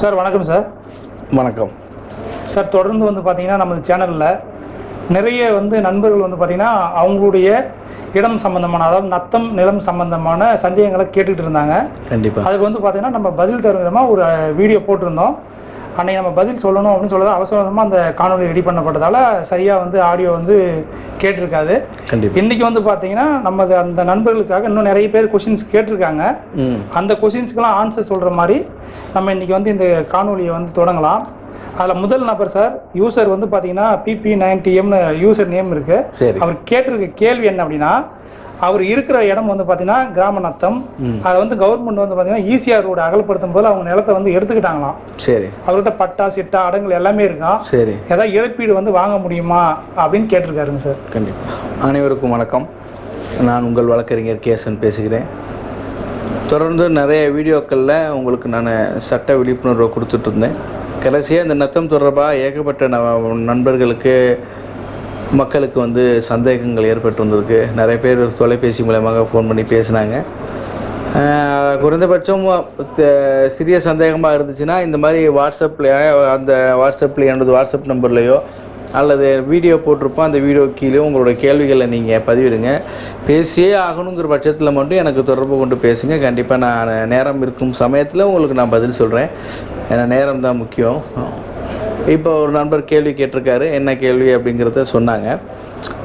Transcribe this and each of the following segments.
Sir வணக்கம் sir. வணக்கம். Sir தொடர்ந்து வந்து பார்த்தீங்கன்னா நமது சேனலில் நிறைய வந்து நண்பர்கள் வந்து பார்த்தீங்கன்னா அவங்களுடைய இடம் சம்பந்தமான அதாவது நத்தம் நிலம் சம்பந்தமான சந்தேகங்களை கேட்டுக்கிட்டு இருந்தாங்க. கண்டிப்பாக அதுக்கு வந்து பார்த்தீங்கன்னா நம்ம பதில் தரும் விதமாக ஒரு வீடியோ போட்டிருந்தோம். அன்னைக்கு நம்ம பதில் சொல்லணும் அப்படின்னு சொல்லி அவசரமாக அந்த காணொலி ரெடி பண்ணப்பட்டதால சரியாக வந்து ஆடியோ வந்து கேட்டிருக்காது. இன்றைக்கி வந்து பார்த்தீங்கன்னா நமது அந்த நண்பர்களுக்காக இன்னும் நிறைய பேர் கொஷின்ஸ் கேட்டிருக்காங்க. அந்த கொஷின்ஸ்க்கெல்லாம் ஆன்சர் சொல்கிற மாதிரி நம்ம இன்றைக்கி வந்து இந்த காணொலியை வந்து தொடங்கலாம். அதில் முதல் நபர் சார் யூசர் வந்து பார்த்தீங்கன்னா பிபி நைன்டிஎம்னு யூசர் நேம் இருக்குது சரி. அவர் கேட்டிருக்க கேள்வி என்ன அப்படின்னா அவர் இருக்கிற இடம் வந்து பார்த்தீங்கன்னா கிராம நத்தம் அதை வந்து கவர்மெண்ட் வந்து பார்த்தீங்கன்னா ஈசிஆர் ரோடு அகலப்படுத்தும் போது அவங்க நிலத்தை வந்து எடுத்துக்கிட்டாங்களாம். சரி. அவர்கிட்ட பட்டா சிட்டா அடங்கல் எல்லாமே இருக்கான் சரி. ஏதாவது இழப்பீடு வந்து வாங்க முடியுமா அப்படின்னு கேட்டிருக்காருங்க சார். கண்டிப்பாக அனைவருக்கும் வணக்கம். நான் உங்கள் வழக்கறிஞர் கேசன் பேசுகிறேன். தொடர்ந்து நிறைய வீடியோக்களில் உங்களுக்கு நான் சட்ட விழிப்புணர்வை கொடுத்துட்டு இருந்தேன். கடைசியாக இந்த நத்தம் தொடர்பாக ஏகப்பட்ட நண்பர்களுக்கு மக்களுக்கு வந்து சந்தேகங்கள் ஏற்பட்டு வந்திருக்கு. நிறைய பேர் தொலைபேசி மூலமாக ஃபோன் பண்ணி பேசினாங்க. குறைந்தபட்சம் சிறிய சந்தேகமாக இருந்துச்சுன்னா இந்த மாதிரி வாட்ஸ்அப்பில் அந்த வாட்ஸ்அப்பில் எனது வாட்ஸ்அப் நம்பர்லேயோ அல்லது வீடியோ போட்டிருப்போம் அந்த வீடியோ கீழே உங்களோட கேள்விகளை நீங்கள் பதிவிடுங்க. பேசியே ஆகணுங்கிற பட்சத்தில் மட்டும் எனக்கு தொடர்பு கொண்டு பேசுங்க. கண்டிப்பாக நான் நேரம் இருக்கும் சமயத்தில் உங்களுக்கு நான் பதில் சொல்கிறேன் ஏன்னா நேரம் தான் முக்கியம். இப்போ ஒரு நண்பர் கேள்வி கேட்டிருக்காரு என்ன கேள்வி அப்படிங்கிறத சொன்னாங்க.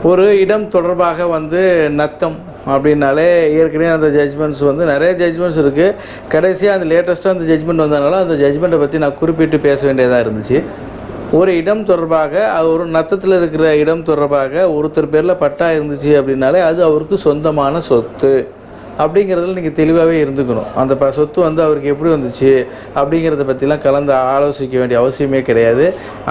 ஒரு இடம் தொடர்பாக வந்து நத்தம் அப்படின்னாலே ஏற்கனவே அந்த ஜட்ஜ்மெண்ட்ஸ் வந்து நிறைய ஜட்ஜ்மெண்ட்ஸ் இருக்குது கடைசியாக அந்த லேட்டஸ்ட்டாக அந்த ஜட்ஜ்மெண்ட் வந்ததுனால அந்த ஜட்ஜ்மெண்ட்டை பற்றி நான் குறிப்பிட்டு பேச வேண்டியதாக இருந்துச்சு. ஒரு இடம் தொடர்பாக ஒரு நத்தத்தில் இருக்கிற இடம் தொடர்பாக ஒருத்தர் பேரில் பட்டா இருந்துச்சு அப்படின்னாலே அது அவருக்கு சொந்தமான சொத்து. அப்படிங்கிறதுல நீங்கள் தெளிவாகவே இருந்துக்கணும். அந்த ப சொத்து வந்து அவருக்கு எப்படி வந்துச்சு அப்படிங்கிறத பற்றிலாம் கலந்து ஆலோசிக்க வேண்டிய அவசியமே கிடையாது.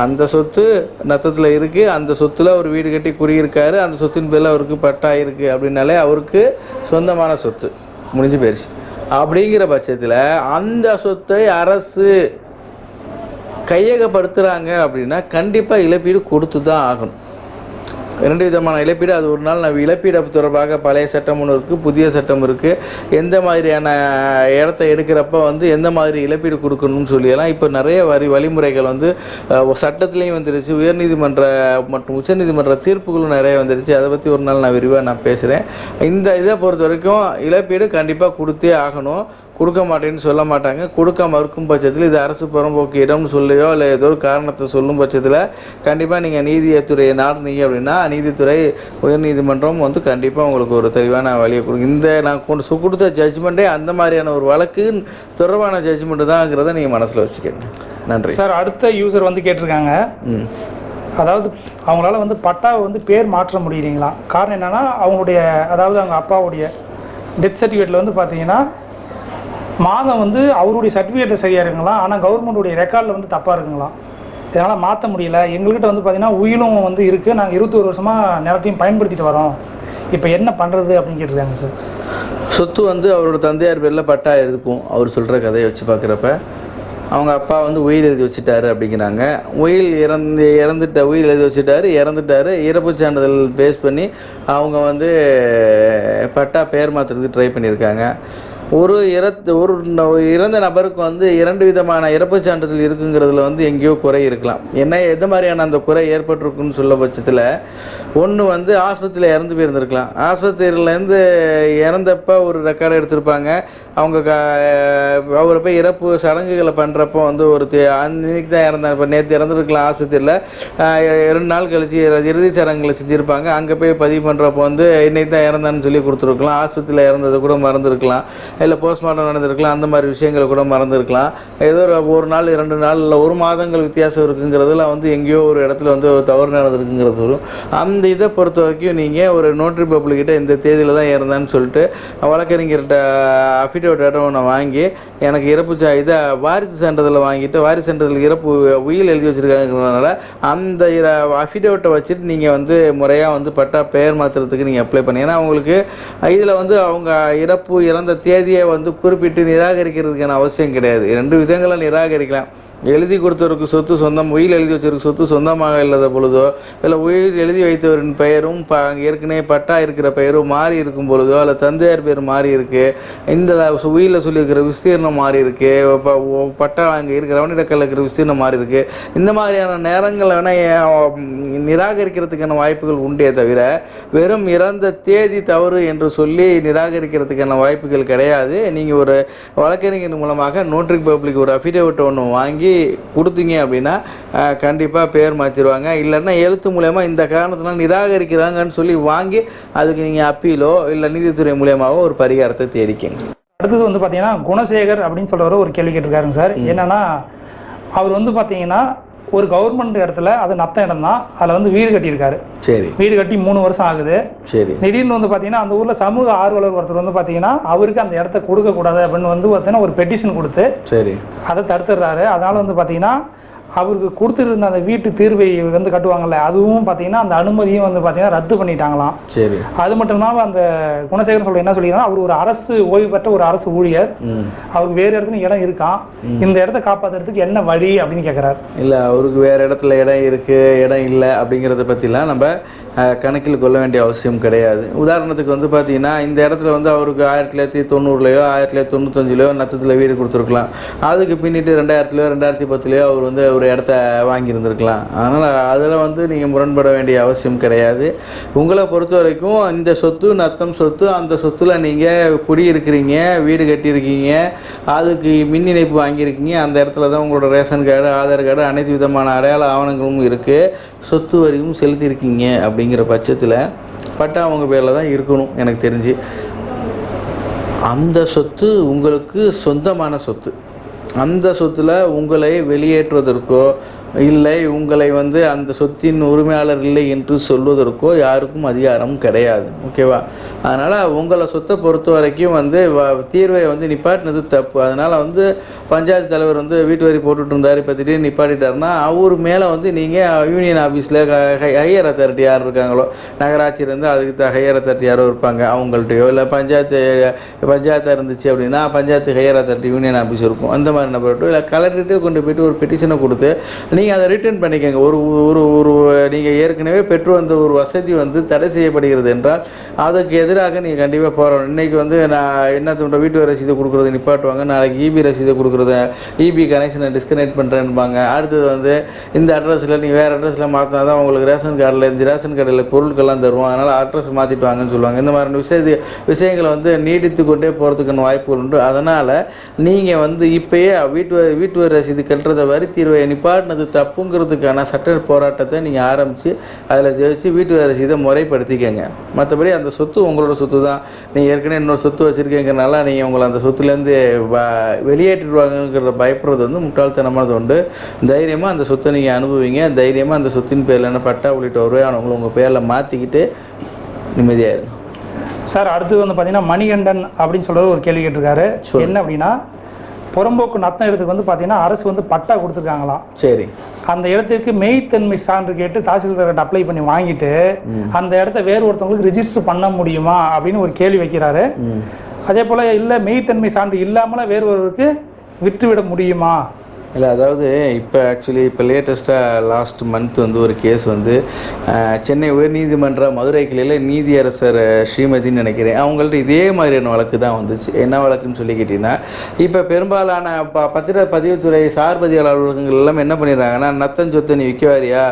அந்த சொத்து நத்தத்தில் இருக்குது அந்த சொத்தில் அவர் வீடு கட்டி குடியிருக்காரு. அந்த சொத்தின் பேரில் அவருக்கு பட்டா இருக்குது அப்படின்னாலே அவருக்கு சொந்தமான சொத்து. முடிஞ்சு போயிடுச்சு அப்படிங்கிற பட்சத்தில் அந்த சொத்தை அரசு கையகப்படுத்துகிறாங்க அப்படின்னா கண்டிப்பாக இழப்பீடு கொடுத்து தான் ஆகணும். ரெண்டு விதமான இழப்பீடு. அது ஒரு நாள் நம்ம இழப்பீடு தொடர்பாக பழைய சட்டம் ஒன்று இருக்குது புதிய சட்டம் இருக்குது எந்த மாதிரியான இடத்த எடுக்கிறப்ப வந்து எந்த மாதிரி இழப்பீடு கொடுக்கணும்னு சொல்லியெல்லாம் இப்போ நிறைய வரி வழிமுறைகள் வந்து சட்டத்துலேயும் வந்துருச்சு. உயர்நீதிமன்ற மற்றும் உச்சநீதிமன்ற தீர்ப்புகளும் நிறைய வந்துருச்சு. அதை பற்றி ஒரு நாள் நான் விரிவாக நான் பேசுகிறேன் இந்த இதை பொறுத்த வரைக்கும் இழப்பீடு கண்டிப்பாக கொடுத்தே ஆகணும். கொடுக்க மாட்டேன்னு சொல்ல மாட்டாங்க. கொடுக்க மறுக்கும் பட்சத்தில் இது அரசு புறம்போக்கு இடம்னு சொல்லியோ இல்லை ஏதோ ஒரு காரணத்தை சொல்லும் பட்சத்தில் கண்டிப்பாக நீங்கள் நீதித்துறையை நாடுனீங்க அப்படின்னா நீதித்துறை உயர்நீதிமன்றம் வந்து கண்டிப்பாக உங்களுக்கு ஒரு தெளிவான வழியை கொடுக்கும். இந்த நான் கொண்டு கொடுத்த ஜட்ஜ்மெண்ட்டே அந்த மாதிரியான ஒரு வழக்கு தொடர்பான ஜட்ஜ்மெண்ட்டு தாங்கிறத நீங்கள் மனசில் வச்சுக்கணும் நன்றி. சார் அடுத்த யூசர் வந்து கேட்டிருக்காங்க. அதாவது அவங்களால வந்து பட்டாவை வந்து பேர் மாற்ற முடியலைங்களா காரணம் என்னென்னா அவங்களுடைய அதாவது அவங்க அப்பாவுடைய டெத் சர்டிஃபிகேட்டில் வந்து பார்த்தீங்கன்னா மாதம் வந்து அவருடைய சர்டிஃபிகேட்டில் சரியாக இருக்குங்களா? ஆனால் கவர்மெண்ட்டுடைய ரெக்கார்டில் வந்து தப்பாக இருக்குங்களா? இதனால் மாற்ற முடியல. எங்கள்கிட்ட வந்து பார்த்திங்கன்னா உயிலும் வந்து இருக்குது நாங்கள் இருபத்தோரு வருஷமாக நிலத்தையும் பயன்படுத்திட்டு வரோம். இப்போ என்ன பண்ணுறது அப்படின்னு கேட்டிருக்காங்க சார் சொத்து வந்து அவரோட தந்தையார் பேரில் பட்டா இருக்கும். அவர் சொல்கிற கதையை வச்சு பார்க்குறப்ப அவங்க அப்பா வந்து உயில் எழுதி வச்சுட்டாரு அப்படிங்கிறாங்க. உயில் இறந்து இறந்துட்ட உயில் எழுதி வச்சுட்டாரு இறந்துட்டாரு. இறப்பு சான்றிதழ் பேஸ் பண்ணி அவங்க வந்து பட்டா பெயர் மாற்றுறதுக்கு ட்ரை பண்ணியிருக்காங்க. ஒரு இறத்து ஒரு இறந்த நபருக்கு வந்து இரண்டு விதமான இறப்புச் சான்றிதழ் இருக்குங்கிறதுல வந்து எங்கேயோ குறை இருக்கலாம். என்ன எந்த மாதிரியான அந்த குறை ஏற்பட்டிருக்குன்னு சொல்ல பட்சத்தில் ஒன்று வந்து ஆஸ்பத்திரியில் இறந்து போயிருந்திருக்கலாம். ஆஸ்பத்திரியிலேருந்து இறந்தப்போ ஒரு ரெக்கார்டு எடுத்திருப்பாங்க. அவங்க க அவரை போய் இறப்பு சடங்குகளை பண்ணுறப்போ வந்து ஒரு தே- அன்னைக்கு தான் இறந்தாங்க. இப்போ நேற்று இறந்துருக்கலாம் ஆஸ்பத்திரியில். ரெண்டு நாள் கழிச்சு இறுதி சடங்குகளை செஞ்சுருப்பாங்க. அங்கே போய் பதிவு பண்ணுறப்போ வந்து இன்னைக்கு தான் இறந்தான்னு சொல்லி கொடுத்துருக்கலாம். ஆஸ்பத்திரியில் இறந்ததை கூட மறந்துருக்கலாம். இல்லை போஸ்ட்மார்ட்டம் நடந்திருக்கலாம் அந்த மாதிரி விஷயங்களை கூட மறந்துருக்கலாம். ஏதோ ஒரு ஒரு நாள் இரண்டு நாள் இல்லை ஒரு மாதங்கள் வித்தியாசம் இருக்குங்கிறதுல வந்து எங்கேயோ ஒரு இடத்துல வந்து ஒரு தவறு நடந்திருக்குங்கிறது வரும். அந்த இதை பொறுத்த வரைக்கும் நீங்கள் ஒரு நோட்ரி பப்ளிக்கிட்ட இந்த தேதியில் தான் இறந்தான்னு சொல்லிட்டு வழக்கறிஞர்கிட்ட அஃபிடேவிட் ஒன்று வாங்கி எனக்கு இறப்பு சா இதை வாரிசு சான்றிதழை வாங்கிட்டு வாரிசு சான்றிதழ் இறப்பு உயில் எழுதி வச்சுருக்காங்கிறதுனால அந்த அஃபிடேவிட்டை வச்சுட்டு நீங்கள் வந்து முறையாக வந்து பட்டா பெயர் மாற்றுறதுக்கு நீங்கள் அப்ளை பண்ணி ஏன்னா உங்களுக்கு இதில் வந்து அவங்க இறப்பு இறந்த தேதி தேதியை வந்து குறிப்பிட்டு நிராகரிக்கிறதுக்கான அவசியம் கிடையாது. ரெண்டு விதங்களை நிராகரிக்கலாம். எழுதி கொடுத்தவருக்கு சொத்து சொந்தம் உயில் எழுதி வச்சவருக்கு சொத்து சொந்தமாக இல்லாத பொழுதோ இல்லை உயிர் எழுதி வைத்தவரின் பெயரும் ப அங்கே ஏற்கனவே பட்டா இருக்கிற பெயரும் மாறி இருக்கும் பொழுதோ இல்லை தந்தையார் பேர் மாறி இருக்கு. இந்த உயிரில் சொல்லியிருக்கிற விஸ்தீர்ணம் மாறி இருக்கு. ப- பட்டா அங்கே இருக்கிற வண்டிடக்கல்ல இருக்கிற விஸ்தீர்ணம் மாறி இருக்கு. இந்த மாதிரியான நேரங்கள் வேணால் நிராகரிக்கிறதுக்கான வாய்ப்புகள் உண்டே தவிர வெறும் இறந்த தேதி தவறு என்று சொல்லி நிராகரிக்கிறதுக்கான வாய்ப்புகள் கிடையாது. நீங்கள் ஒரு வழக்கறிஞர் மூலமாக நோட்ரிக் பப்ளிக் ஒரு அஃபிடேவிட் ஒன்று வாங்கி கொடுத்தீங்க அப்படின்னா கண்டிப்பாக பேர் மாற்றிடுவாங்க இல்லைன்னா எழுத்து மூலயமா இந்த காரணத்தினால நிராகரிக்கிறாங்கன்னு சொல்லி வாங்கி அதுக்கு நீங்கள் அப்பீலோ இல்லை நீதித்துறை மூலியமாகவோ ஒரு பரிகாரத்தை தேடிக்கங்க. அடுத்தது வந்து பார்த்தீங்கன்னா குணசேகர் அப்படின்னு சொல்கிறவர் ஒரு கேள்வி கேட்டிருக்காருங்க சார். என்னன்னா அவர் வந்து பார்த்தீங்கன்னா ஒரு கவர்மெண்ட் இடத்துல அது நத்த இடம் தான் அதில் வந்து வீடு கட்டியிருக்காரு. சரி. வீடு கட்டி மூணு வருஷம் ஆகுது. சரி. திடீர்னு வந்து பார்த்தீங்கன்னா அந்த ஊரில் சமூக ஆர்வலர் ஒருத்தர் வந்து பார்த்தீங்கன்னா அவருக்கு அந்த இடத்த கொடுக்கக்கூடாது அப்படின்னு வந்து பார்த்தீங்கன்னா ஒரு பெட்டிஷன் கொடுத்து சரி. அதை தடுத்துடுறாரு. அதனால் வந்து பார்த்தீங்கன்னா அவருக்கு கொடுத்துருந்த அந்த வீட்டு தீர்வை வந்து கட்டுவாங்கல்ல அதுவும் பார்த்தீங்கன்னா அந்த அனுமதியும் வந்து பார்த்தீங்கன்னா ரத்து பண்ணிட்டாங்களாம். சரி. அது மட்டும் இல்லாமல் அந்த குணசேகரன் சொல்ல என்ன சொல்லிக்கிறாங்கன்னா அவர் ஒரு அரசு ஓய்வு பெற்ற ஒரு அரசு ஊழியர். அவருக்கு வேறு இடத்துல இடம் இருக்கான் இந்த இடத்த காப்பாற்றுறதுக்கு என்ன வழி அப்படின்னு கேட்குறாரு இல்லை அவருக்கு வேறு இடத்துல இடம் இருக்குது இடம் இல்லை அப்படிங்கிறத பற்றிலாம் நம்ம கணக்கில் கொள்ள வேண்டிய அவசியம் கிடையாது. உதாரணத்துக்கு வந்து பார்த்தீங்கன்னா இந்த இடத்துல வந்து அவருக்கு ஆயிரத்தி தொள்ளாயிரத்தி தொண்ணூறுலையோ ஆயிரத்தி தொள்ளாயிரத்தி தொண்ணூத்தஞ்சிலையோ நத்தத்தில் வீடு கொடுத்துருக்கலாம். அதுக்கு பின்னிட்டு ரெண்டாயிரத்துலையோ ரெண்டாயிரத்தி பத்துலையோ அவர் வந்து ஒரு இடத்த வாங்கியிருந்திருக்கலாம். அதனால் அதில் வந்து நீங்கள் முரண்பட வேண்டிய அவசியம் கிடையாது. உங்களை பொறுத்த வரைக்கும் இந்த சொத்து நத்தம் சொத்து அந்த சொத்துல நீங்கள் குடியிருக்கிறீங்க வீடு கட்டியிருக்கீங்க அதுக்கு மின் இணைப்பு வாங்கியிருக்கீங்க அந்த இடத்துல தான் உங்களோட ரேஷன் கார்டு ஆதார் கார்டு அனைத்து விதமான அடையாள ஆவணங்களும் இருக்குது சொத்து வரியும் செலுத்தியிருக்கீங்க அப்படிங்கிற பட்சத்தில் பட்டா அவங்க பேரில் தான் இருக்கணும் எனக்கு தெரிஞ்சு. அந்த சொத்து உங்களுக்கு சொந்தமான சொத்து. அந்த சொத்தில் உங்களை வெளியேற்றுவதற்கோ இல்லை உங்களை வந்து அந்த சொத்தின் உரிமையாளர் இல்லை என்று சொல்வதற்கோ யாருக்கும் அதிகாரம் கிடையாது. ஓகேவா? அதனால் உங்களை சொத்தை பொறுத்த வரைக்கும் வந்து வ- தீர்வை வந்து நிப்பாட்டினது தப்பு. அதனால் வந்து பஞ்சாயத்து தலைவர் வந்து வீட்டு வரி போட்டுட்டு இருந்தார். இப்போ திடீர்னு நிப்பாட்டிட்டாருன்னா அவர் மேலே வந்து நீங்கள் யூனியன் ஆஃபீஸில் ஹையர் அத்தாரிட்டி யார் இருக்காங்களோ நகராட்சி இருந்து அதுக்கு ஹையர் அத்தாரிட்டி யாரோ இருப்பாங்க. அவங்கள்ட்டயோ இல்லை பஞ்சாயத்து பஞ்சாயத்தாக இருந்துச்சு அப்படின்னா panchayat higher authority union office இருக்கும். அந்த மாதிரி நபர்கிட்ட இல்லை கலெக்டர்கிட்டே கொண்டு போயிட்டு ஒரு பெட்டிஷனை கொடுத்து நீங்கள் அதை ரிட்டர்ன் பண்ணிக்கோங்க. ஒரு ஒரு ஒரு நீங்கள் ஏற்கனவே பெற்று வந்த ஒரு வசதி வந்து தடை செய்யப்படுகிறது என்றால் அதுக்கு எதிராக நீங்கள் கண்டிப்பாக போகிறோம் இன்றைக்கி வந்து நான் என்ன தோன்ற வீட்டு ரசீதை கொடுக்குறது நிப்பாட்டுவாங்க. நாளைக்கு இபி ரசீதை கொடுக்குறது இபி கனெக்ஷனை டிஸ்கனெக்ட் பண்ணுறேன்பாங்க அடுத்தது வந்து இந்த அட்ரஸில் நீங்கள் வேறு அட்ரஸில் மாற்றினா தான் உங்களுக்கு ரேஷன் கார்டில் இந்த ரேஷன் கார்டில் பொருட்கள்லாம் தருவோம் அதனால் அட்ரஸ் மாற்றிப்பாங்கன்னு சொல்லுவாங்க. இந்த மாதிரி விஷய விஷயங்களை வந்து நீடித்து கொண்டே போகிறதுக்கான வாய்ப்புகள் உண்டு. அதனால் நீங்கள் வந்து இப்போயே வீட்டு வீட்டு ரசீது கட்டுறத வரி தீர்வை நிப்பாட்டினது தப்புங்கிறதுக்கான சட்ட போராட்டத்தை நீங்கள் ஆரம்பித்து அதில் ஜெயிச்சு வீட்டு வரி ரசீதை முறைப்படுத்திக்கங்க. மற்றபடி அந்த சொத்து உங்களோட சொத்து தான் நீங்கள் ஏற்கனவே இன்னொரு சொத்து வச்சுருக்கீங்கிறனால நீங்கள் உங்களை அந்த சொத்துலேருந்து வெளியேற்றிடுவாங்கங்கிற பயப்படுறது வந்து முட்டாள்தனமானது உண்டு. தைரியமாக அந்த சொத்தை நீங்கள் அனுபவிங்க. தைரியமாக அந்த சொத்தின் பேரில் என்ன பட்டா உள்ளிட்ட வருவாயானவங்களை உங்கள் பேரில் மாற்றிக்கிட்டு நிம்மதியாக இருங்க. சார் அடுத்தது வந்து பார்த்தீங்கன்னா மணிகண்டன் அப்படின்னு சொல்கிறது ஒரு கேள்வி கேட்டிருக்காரு. என்ன அப்படின்னா புறம்போக்கு நத்தம் இடத்துக்கு வந்து பார்த்தீங்கன்னா அரசு வந்து பட்டா கொடுத்துருக்காங்களாம் சரி. அந்த இடத்துக்கு மெய்த்தன்மை சான்று கேட்டு தாசில்தார்கிட்ட அப்ளை பண்ணி வாங்கிட்டு அந்த இடத்த வேறு ஒருத்தவங்களுக்கு ரிஜிஸ்டர் பண்ண முடியுமா அப்படின்னு ஒரு கேள்வி வைக்கிறாரு. அதே போல் இல்லை மெய்த்தன்மை சான்று இல்லாமல் வேறு ஒருவருக்கு விற்றுவிட முடியுமா? இல்லை அதாவது இப்போ ஆக்சுவலி இப்போ லேட்டஸ்ட்டாக லாஸ்ட் மந்த் வந்து ஒரு கேஸ் வந்து சென்னை உயர்நீதிமன்ற மதுரை கிளையில் நீதியரசர் ஸ்ரீமதின்னு நினைக்கிறேன். அவங்கள்ட்ட இதே மாதிரியான வழக்கு தான் வந்துச்சு. என்ன வழக்குன்னு சொல்லி கேட்டிங்கன்னா இப்போ பெரும்பாலான ப பத்திர பதிவுத்துறை சார்பதியாளர் அலுவலகங்கள் எல்லாம் என்ன பண்ணிடுறாங்கன்னா நத்தன் சொத்தை நீ விற்க வாரியா?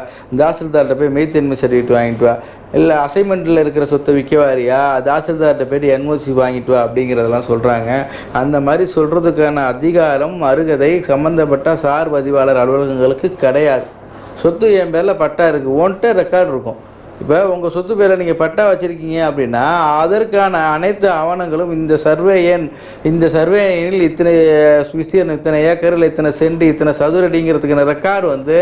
தாசில்தார்கிட்ட போய் மெய்த்தன்மை சர்டிஃபிகேட் வாங்கிட்டு வா. இல்லை அசைன்மெண்ட்டில் இருக்கிற சொத்தை விற்க வாரியா தாசில்தார்கிட்ட போய்ட்டு என்ஓசி வாங்கிட்டு வா அப்படிங்கிறதெல்லாம் சொல்கிறாங்க அந்த மாதிரி சொல்கிறதுக்கான அதிகாரம் அருகதை சம்மந்தப்பட்ட சார் பதிவாளர் அலுவலகங்களுக்கு கிடையாது. சொத்து என் பேரில் பட்டா இருக்குது ஓன்ட்டு ரெக்கார்டு இருக்கும். இப்போ உங்கள் சொத்து பேரில் நீங்கள் பட்டா வச்சுருக்கீங்க அப்படின்னா அதற்கான அனைத்து ஆவணங்களும் இந்த சர்வே எண் இந்த சர்வே எண்ணில் இத்தனை விஷயம் இத்தனை ஏக்கரில் இத்தனை சென்ட் இத்தனை சதுரடிங்கிறதுக்கான ரெக்கார்டு வந்து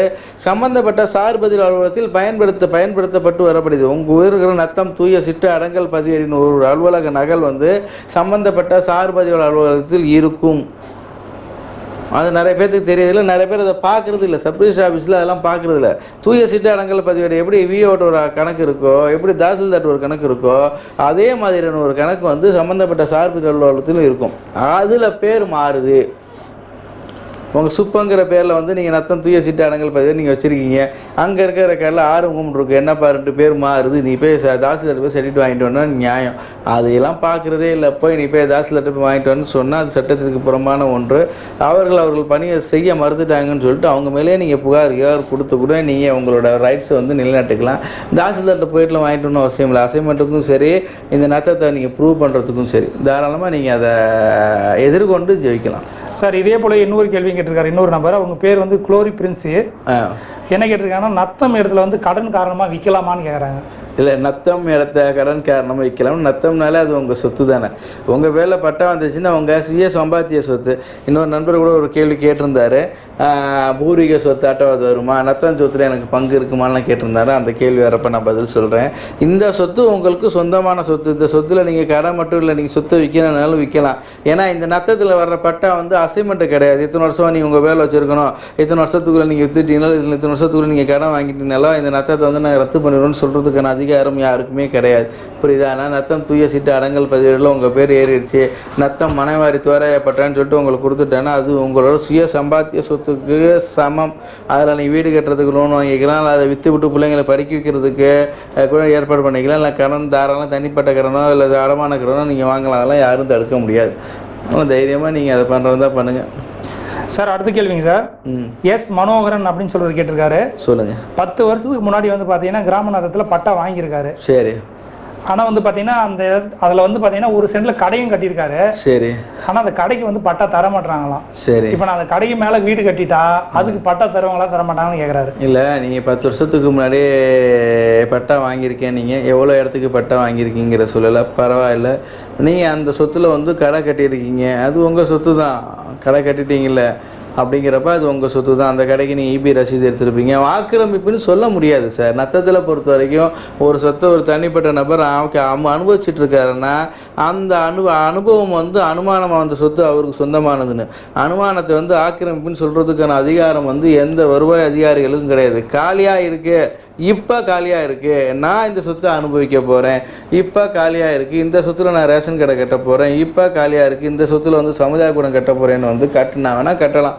சம்மந்தப்பட்ட சார்பதில் அலுவலகத்தில் பயன்படுத்த பயன்படுத்தப்பட்டு வரப்படுது. உங்கள் இருக்கிற நத்தம் தூய சிட்டு அடங்கல் பதிவேடின் ஒரு அலுவலக நகல் வந்து சம்மந்தப்பட்ட சார்பதிவாளர் அலுவலகத்தில் இருக்கும். அது நிறைய பேர்த்துக்கு தெரியறதில்ல நிறைய பேர் அதை பார்க்குறது இல்லை சப்ரிஜிஸ்டர் ஆஃபீஸில் அதெல்லாம் பார்க்குறது இல்லை தூய சிட்டு அடங்கல் பதிவேடு எப்படி விஓட்ட ஒரு கணக்கு இருக்கோ எப்படி தாசில்தார்ட்ட ஒரு கணக்கு இருக்கோ அதே மாதிரியான ஒரு கணக்கு வந்து சம்மந்தப்பட்ட சார்பு அலுவலகத்திலும் இருக்கும். அதில் பேர் மாறுது. உங்கள் சுப்பங்கிற பேரில் வந்து நீங்கள் நத்தம் தூய சீட்டு அடங்கல் பதிவு நீங்கள் வச்சுருக்கீங்க. அங்கே இருக்கிற கரில் ஆறு கும்பிட்டு இருக்கு. என்னப்பா ரெண்டு பேர் மாறுது? நீ போய் ச- தாசில்தார் போய் சர்டிஃபிகேட் வாங்கிட்டு வரணும் நியாயம். அதையெல்லாம் பார்க்குறதே இல்லை. போய் நீ போய் தாசில்தார் போய் வாங்கிட்டு வரணும்னு சொன்னால் அது சட்டத்திற்கு புறம்பான ஒன்று. அவர்கள் அவர்கள் பணியை செய்ய மறுத்துட்டாங்கன்னு சொல்லிட்டு அவங்க மேலே நீங்கள் புகார் கிகார் கொடுத்து கூட நீங்கள் உங்களோட ரைட்ஸை வந்து நிலைநாட்டுக்கலாம். தாசில்தார்கிட்ட போயிட்டுலாம் வாங்கிட்டு வரணும் அவசியம் இல்லை. அசைன்மெண்ட்டுக்கும் சரி இந்த நத்தத்தை நீங்கள் ப்ரூவ் பண்ணுறதுக்கும் சரி. தாராளமாக நீங்கள் அதை எதிர்கொண்டு ஜெயிக்கலாம். சார் இதே போல் இன்னொரு கேள்விங்க கேட்டிருக்காரு இன்னொரு நபர். அவங்க பேர் வந்து குளோரி பிரின்ஸு. என்ன கேட்டிருக்காங்கன்னா நத்தம் இடத்துல வந்து கடன் காரணமாக விற்கலாமான்னு கேட்குறாங்க இல்லை நத்தம் இடத்த கடன் காரணமாக வைக்கலாம் நத்தம்னாலே அது உங்கள் சொத்து தானே. உங்கள் வேலை பட்டா வந்துச்சுன்னா உங்கள் சுய சம்பாத்திய சொத்து. இன்னொரு நண்பர் கூட ஒரு கேள்வி கேட்டிருந்தாரு. பூர்வீக சொத்து அட்டவாது வருமா? நத்தம் சொத்தில் எனக்கு பங்கு இருக்குமான்லாம் கேட்டிருந்தாரு. அந்த கேள்வி வரப்போ நான் பதில் சொல்கிறேன் இந்த சொத்து உங்களுக்கு சொந்தமான சொத்து. இந்த சொத்தில் நீங்கள் கடை மட்டும் இல்லை நீங்கள் சொத்தை விற்கணும்னாலும் விற்கலாம். ஏன்னா இந்த நத்தத்தில் வர்ற பட்டா வந்து அசைன்மெண்ட்டு கிடையாது. இத்தனை வருஷம் நீங்கள் உங்கள் வேலை வச்சுருக்கணும். இத்தனை வருஷத்துக்குள்ளே நீங்கள் வித்துட்டீங்களோ? இதில் இத்தனை வருஷத்துக்குள்ளே நீங்கள் கடன் வாங்கிட்டீங்களோ? இந்த நத்தத்தை வந்து நான் ரத்து பண்ணிடுவேன்னு சொல்கிறதுக்கான அதிகாரம் யாருக்குமே கிடையாது. புரியுதா? நான் நத்தம் தூய சீட்டு அடங்கல் பதிவேடில் உங்கள் பேர் ஏறிடுச்சு. நத்தம் மனைவாரி துவரையப்பட்டான்னு சொல்லிட்டு உங்களுக்கு கொடுத்துட்டேன்னா அது உங்களோட சுய சம்பாத்திய சொத்துக்கு சமம். அதில் நீங்கள் வீடு கட்டுறதுக்கு லோன் வாங்கிக்கலாம் இல்லை அதை விற்று விட்டு பிள்ளைங்களை படிக்க வைக்கிறதுக்கு கூட ஏற்பாடு பண்ணிக்கலாம் இல்லை கடன் தாராளம் தனிப்பட்ட கடனோ இல்லை அடமான கடனோ நீங்கள் வாங்கலாம். அதெல்லாம் யாரும் தடுக்க முடியாது. அதனால் தைரியமாக நீங்கள் அதை பண்ணுறதா பண்ணுங்கள் சார் அடுத்த கேள்விங்க சார். எஸ் மனோகரன் அப்படின்னு சொல்லிட்டு கேட்டிருக்காரு. சொல்லுங்கள் பத்து வருஷத்துக்கு முன்னாடி வந்து பார்த்தீங்கன்னா கிராமநாதத்தில் பட்டா வாங்கியிருக்காரு. சரி. ஆனால் வந்து பார்த்தீங்கன்னா அந்த அதில் வந்து பார்த்தீங்கன்னா ஒரு சென்டில் கடையும் கட்டியிருக்காரு. சரி. ஆனால் அந்த கடைக்கு வந்து பட்டா தர மாட்டாங்களாம் சரி. இப்போ நான் அந்த கடைக்கு மேலே வீடு கட்டிட்டா அதுக்கு பட்டா தருவாங்களா தர மாட்டாங்கன்னு கேட்குறாரு இல்லை நீங்கள் பத்து வருஷத்துக்கு முன்னாடியே பட்டா வாங்கியிருக்கேன் நீங்கள் எவ்வளோ இடத்துக்கு பட்டா வாங்கியிருக்கீங்கிற சொல்லலை பரவாயில்ல. நீங்கள் அந்த சொத்தில் வந்து கடை கட்டியிருக்கீங்க. அது உங்கள் சொத்து தான் கடை கட்டிட்டீங்கல்ல. அப்படிங்கிறப்ப அது உங்கள் சொத்து தான். அந்த கடைக்கு நீங்கள் இபி ரசீது எடுத்திருப்பீங்க. ஆக்கிரமிப்புன்னு சொல்ல முடியாது சார் நத்தத்தில் பொறுத்த வரைக்கும் ஒரு சொத்தை ஒரு தனிப்பட்ட நபர் அவருக்கு அனுபவிச்சுட்டு இருக்காருன்னா அந்த அனு அனுபவம் வந்து அனுமானமாக வந்த சொத்து அவருக்கு சொந்தமானதுன்னு. அனுமானத்தை வந்து ஆக்கிரமிப்புன்னு சொல்கிறதுக்கான அதிகாரம் வந்து எந்த வருவாய் அதிகாரிகளுக்கும் கிடையாது. காலியாக இருக்குது இப்போ காலியாக இருக்குது நான் இந்த சொத்தை அனுபவிக்க போகிறேன் இப்போ காலியாக இருக்குது இந்த சொத்தில் நான் ரேஷன் கடை கட்ட போகிறேன் இப்போ காலியாக இருக்குது இந்த சொத்துல வந்து சமுதாய கூடம் கட்ட போகிறேன்னு வந்து கட்டினா வேணால் கட்டலாம்.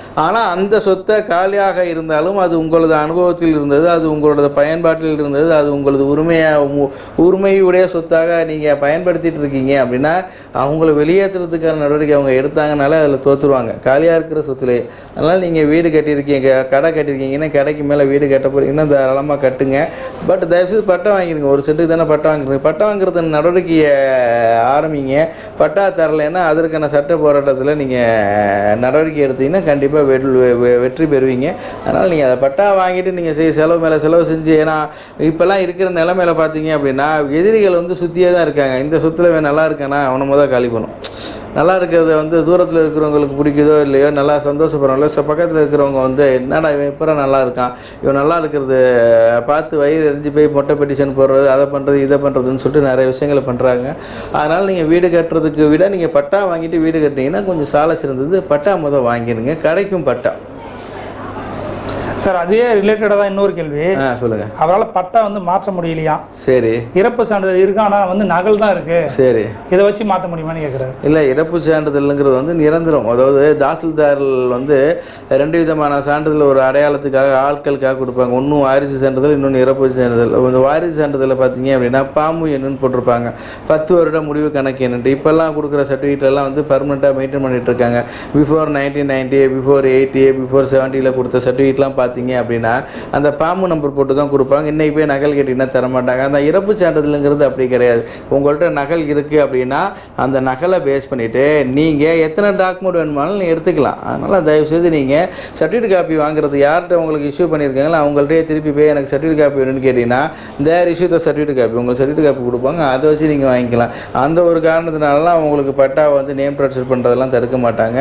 ஆனால் அந்த சொத்தை காலியாக இருந்தாலும் அது உங்களது அனுபவத்தில் இருந்தது அது உங்களோட பயன்பாட்டில் இருந்தது அது உங்களது உரிமையாக உரிமையுடைய சொத்தாக நீங்கள் பயன்படுத்திகிட்டு இருக்கீங்க அப்படின்னா அவங்கள வெளியேற்றுறதுக்கான நடவடிக்கை அவங்க எடுத்தாங்கனாலே அதில் தோற்றுருவாங்க காலியாக இருக்கிற சொத்துலே. அதனால் நீங்கள் வீடு கட்டியிருக்கீங்க கடை கட்டியிருக்கீங்கன்னா கடைக்கு மேலே வீடு கட்ட போகிறீங்கன்னா தாராளமாக கட்டுங்க. பட் தயவுசெய்து பட்டம் வாங்கிடுங்க ஒரு சென்ட்டுக்கு தானே பட்டம் வாங்குறீங்க. பட்டம் வாங்குறது நடவடிக்கையை ஆரம்பிங்க. பட்டா தரலைன்னா அதற்கான சட்ட போராட்டத்தில் நீங்கள் நடவடிக்கை எடுத்தீங்கன்னா கண்டிப்பாக வெற்றி பெறுவீங்க. அதனால் நீங்கள் அதை பட்டா வாங்கிட்டு நீங்கள் செய் செலவு மேலே செலவு செஞ்சு ஏன்னா இப்போல்லாம் இருக்கிற நிலமையில பார்த்தீங்க அப்படின்னா எதிரிகள் வந்து சுற்றியே தான் இருக்காங்க. இந்த சொத்துல நல்லா இருக்கானா? அவனை முதல் காலி பண்ணும். நல்லா இருக்கிறது வந்து தூரத்தில் இருக்கிறவங்களுக்கு பிடிக்குதோ இல்லையோ நல்லா சந்தோஷப்படுறாங்களோ ஸோ பக்கத்தில் இருக்கிறவங்க வந்து என்னடா இவன் இப்போ நல்லா இருக்கான். இவன் நல்லா இருக்கிறது பார்த்து வயிறு எரிஞ்சு போய் மொட்டை பெட்டிஷன் போடுறது அதை பண்ணுறது இதை பண்ணுறதுன்னு சொல்லிட்டு நிறைய விஷயங்களை பண்ணுறாங்க அதனால் நீங்கள் வீடு கட்டுறதுக்கு விட நீங்கள் பட்டா வாங்கிட்டு வீடு கட்டினீங்கன்னா கொஞ்சம் சாலை சிறந்தது பட்டா முதல் வாங்கிடுங்க. கிடைக்கும் பட்டா. சார் அதே ரிலேட்டடாக தான் இன்னொரு கேள்வி. ஆ சொல்லுங்கள் அவரால் பட்டா வந்து மாற்ற முடியலையா? சரி. இறப்பு சான்றிதழ் இருக்கு ஆனால் வந்து நகல் தான் இருக்கு. சரி. இதை வச்சு மாற்ற முடியுமான்னு கேட்குறாரு இல்லை இறப்பு சான்றிதழ்ங்கிறது வந்து நிரந்தரம். அதாவது தாசில்தார்கள் வந்து ரெண்டு விதமான சான்றிதழ் ஒரு அடையாளத்துக்காக ஆட்களுக்காக கொடுப்பாங்க. ஒன்றும் வாரிசு சான்றிதழ் இன்னொன்று இறப்பு சான்றிதழ். இந்த வாரிசு சான்றிதழில் பார்த்தீங்க அப்படின்னா பாம்பு என்னன்னு போட்டிருப்பாங்க. பத்து வருட முடிவு கணக்கு என்னன்ட்டு இப்போல்லாம் கொடுக்குற எல்லாம் வந்து பர்மனெண்ட்டாக மெயின்டைன் பண்ணிட்டு இருக்காங்க. Before nineteen ninety before eighty before செவன்ட்டியில் கொடுத்த சர்டிஃபிகேட்லாம் பார்த்தீங்க அப்படின்னா அந்த பாம்பு நம்பர் போட்டு தான் கொடுப்பாங்க. இன்றைக்கி போய் நகல் கேட்டிங்கன்னா தரமாட்டாங்க அந்த இறப்பு சான்றிதழ்ங்கிறது அப்படி கிடையாது. உங்கள்கிட்ட நகல் இருக்குது அப்படின்னா அந்த நகலை பேஸ் பண்ணிவிட்டு நீங்கள் எத்தனை டாக்குமெண்ட் வேணுமானாலும் நீங்கள் எடுத்துக்கலாம். அதனால் தயவுசெய்து நீங்கள் சர்டிஃபிகேட் காப்பி வாங்குறது யார்கிட்ட உங்களுக்கு இஷ்யூ பண்ணியிருக்காங்களோ அவங்கள்ட்டயே திருப்பி போய் எனக்கு சர்டிஃபிகேட் காப்பி வேணும்னு கேட்டிங்கன்னா there issue the certificate copy உங்களுக்கு சர்டிஃபிகேட் காப்பி கொடுப்பாங்க. அதை வச்சு நீங்கள் வாங்கிக்கலாம். அந்த ஒரு காரணத்தினாலலாம் உங்களுக்கு பட்டா வந்து நேம் ட்ரான்ஸ்ஃபர் பண்ணுறதெல்லாம் தடுக்க மாட்டாங்க.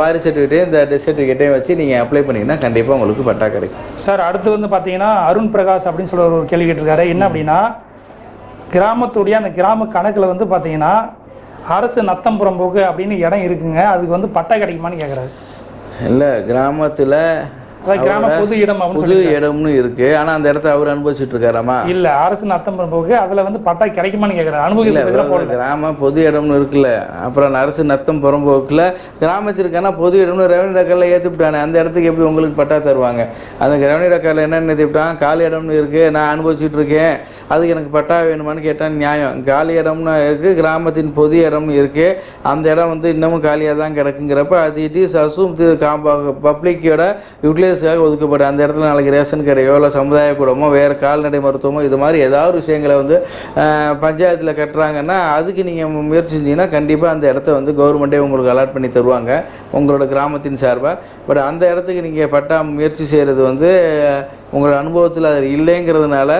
வாரிசு சர்டிஃபிகேட்டையும் இந்த டெஸ்ட் சர்டிஃபிகேட்டையும் வச்சு நீங்கள் அப்ளை பண்ணிங்கன்னா கண்டிப்பாக உங்களுக்கு பட்டா கிடைக்கும். சார் அடுத்து வந்து பார்த்தீங்கன்னா அருண் பிரகாஷ் அப்படின்னு சொல்ல ஒரு கேள்வி கேட்டிருக்காரு. என்ன அப்படின்னா கிராமத்துடைய அந்த கிராம கணக்கில் வந்து பார்த்தீங்கன்னா அரசு நத்தம் புறம்போக்கு அப்படின்னு இடம் இருக்குங்க. அதுக்கு வந்து பட்டா கிடைக்குமான்னு கேட்குறாரு இல்லை கிராமத்தில் கிராம பொது இடம் புது இடம்னு இருக்கு. ஆனா அந்த இடத்த அவர் அனுபவிச்சுட்டு இருக்காராமா இல்ல அரசு நத்தம் போக்கு அதுல வந்து பட்டா கிடைக்குமான்னு கேக்குறேன் இல்ல அனுபவிக்கிறதுல அதாவது போடல கிராம பொது இடம்னு இருக்குல்ல. அப்புறம் அரசு நத்தம் புறம்போக்குல கிராமத்திற்கான பொது இடம்னு ரெவன்யூ ரெக்கார்டில் ஏற்றுவிட்டானே அந்த இடத்துக்கு எப்படி உங்களுக்கு பட்டா தருவாங்க? அந்த ரெவன்யூ ரெக்கார்டில் என்ன ஏற்றிவிட்டான் காலி இடம்னு இருக்கு. நான் அனுபவிச்சுட்டு இருக்கேன் அதுக்கு எனக்கு பட்டா வேணுமான்னு கேட்டால் நியாயம். காலி இடம்னு இருக்கு கிராமத்தின் பொது இடம்னு இருக்கு. அந்த இடம் வந்து இன்னமும் காலியாக தான் கிடக்குங்கிறப்ப அது இட் இஸ் அசூம் பப்ளிக்கோட யூட்டிலைஸாக ஒதுக்கப்படும் அந்த இடத்துல நாளைக்கு ரேஷன் கடையோ இல்லை சமுதாய கூடமோ வேறு கால்நடை மருத்துவமோ இது மாதிரி ஏதாவது ஒரு விஷயங்களை வந்து பஞ்சாயத்தில் கட்டுறாங்கன்னா அதுக்கு நீங்கள் முயற்சி செஞ்சீங்கன்னா கண்டிப்பாக அந்த இடத்த வந்து கவர்மெண்ட்டே உங்களுக்கு அலாட் பண்ணி தருவாங்க உங்களோட கிராமத்தின் சார்பாக பட் அந்த இடத்துக்கு நீங்கள் பட்டா முயற்சி செய்கிறது வந்து உங்களோட அனுபவத்தில் அது இல்லைங்கிறதுனால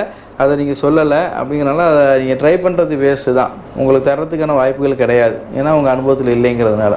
அதை நீங்கள் சொல்லலை. அப்படிங்கிறனால அதை நீங்கள் ட்ரை பண்ணுறது வேஸ்ட்டு தான். உங்களுக்கு தர்றதுக்கான வாய்ப்புகள் கிடையாது. ஏன்னா உங்கள் அனுபவத்தில் இல்லைங்கிறதுனால.